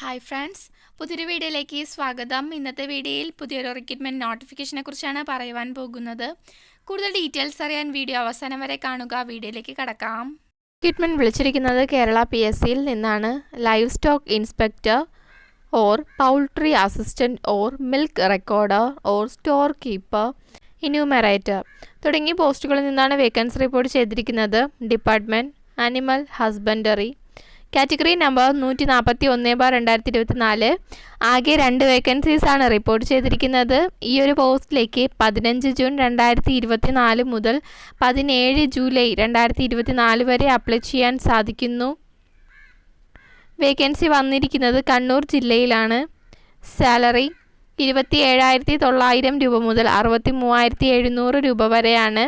Hi friends പുതിയൊരു വീഡിയോയിലേക്ക് സ്വാഗതം. ഇന്നത്തെ വീഡിയോയിൽ പുതിയൊരു റിക്രൂട്ട്മെന്റ് നോട്ടിഫിക്കേഷനെ കുറിച്ചാണ് പറയുവാൻ പോകുന്നത്. കൂടുതൽ ഡീറ്റെയിൽസ് അറിയാൻ വീഡിയോ അവസാനം വരെ കാണുക. വീഡിയോയിലേക്ക് കടക്കാം. റിക്രൂട്ട്മെന്റ് വിളിച്ചിരിക്കുന്നത് കേരള പി എസ് സിയിൽ നിന്നാണ്. Livestock inspector or poultry assistant or milk recorder or store keeper enumerator തുടങ്ങിയ പോസ്റ്റുകളിൽ നിന്നാണ് വേക്കൻസി റിപ്പോർട്ട് ചെയ്തിരിക്കുന്നത്. Department animal husbandry category number നൂറ്റി നാൽപ്പത്തി ഒന്ന് ബാർ രണ്ടായിരത്തി ഇരുപത്തി നാല് ആകെ രണ്ട് വേക്കൻസീസാണ് റിപ്പോർട്ട് ചെയ്തിരിക്കുന്നത്. ഈ ഒരു പോസ്റ്റിലേക്ക് പതിനഞ്ച് ജൂൺ രണ്ടായിരത്തി ഇരുപത്തി നാല് മുതൽ പതിനേഴ് ജൂലൈ രണ്ടായിരത്തി ഇരുപത്തി നാല് വരെ അപ്ലൈ ചെയ്യാൻ സാധിക്കുന്നു. വേക്കൻസി വന്നിരിക്കുന്നത് കണ്ണൂർ ജില്ലയിലാണ്. സാലറി ഇരുപത്തി ഏഴായിരത്തി തൊള്ളായിരം രൂപ മുതൽ അറുപത്തി മൂവായിരത്തി എഴുന്നൂറ് രൂപ വരെയാണ്.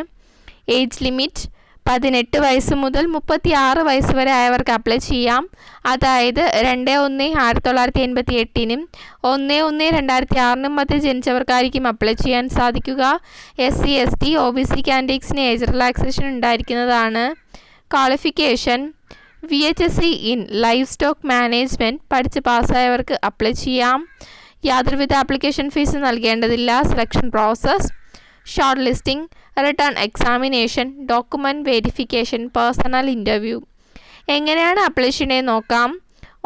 ഏജ് ലിമിറ്റ് പതിനെട്ട് വയസ്സ് മുതൽ മുപ്പത്തി ആറ് വയസ്സ് വരെ ആയവർക്ക് അപ്ലൈ ചെയ്യാം. അതായത് രണ്ട് ഒന്ന് ആയിരത്തി തൊള്ളായിരത്തി എൺപത്തി എട്ടിനും ഒന്ന് ഒന്ന് രണ്ടായിരത്തി ആറിനും മധ്യ ജനിച്ചവർക്കായിരിക്കും അപ്ലൈ ചെയ്യാൻ സാധിക്കുക. S C S T O B C കാൻഡിഡേറ്റ്സിന് age relaxation ഉണ്ടായിരിക്കുന്നതാണ്. Qualification V H S C in livestock management പഠിച്ച് പാസ്സായവർക്ക് അപ്ലൈ ചെയ്യാം. യാതൊരുവിധ ആപ്ലിക്കേഷൻ ഫീസ് നൽകേണ്ടതില്ല. Selection process shortlisting written examination document verification personal interview എങ്ങനെയാണ് അപ്ലൈ ചെയ്യണേ നോക്കാം.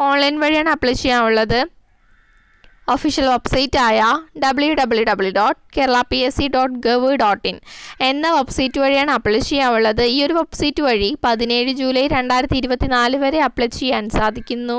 ഓൺലൈൻ വഴിയാണ് അപ്ലൈ ചെയ്യാനുള്ളത്. ഒഫീഷ്യൽ വെബ്സൈറ്റ് ആയ W W W dot Kerala P S C dot gov dot in എന്ന വെബ്സൈറ്റ് വഴിയാണ് അപ്ലൈ ചെയ്യാനുള്ളത്. ഈ ഒരു വെബ്സൈറ്റ് വഴി പതിനേഴ് ജൂലൈ രണ്ടായിരത്തി ഇരുപത്തി നാല് വരെ അപ്ലൈ ചെയ്യാൻ സാധിക്കുന്നു.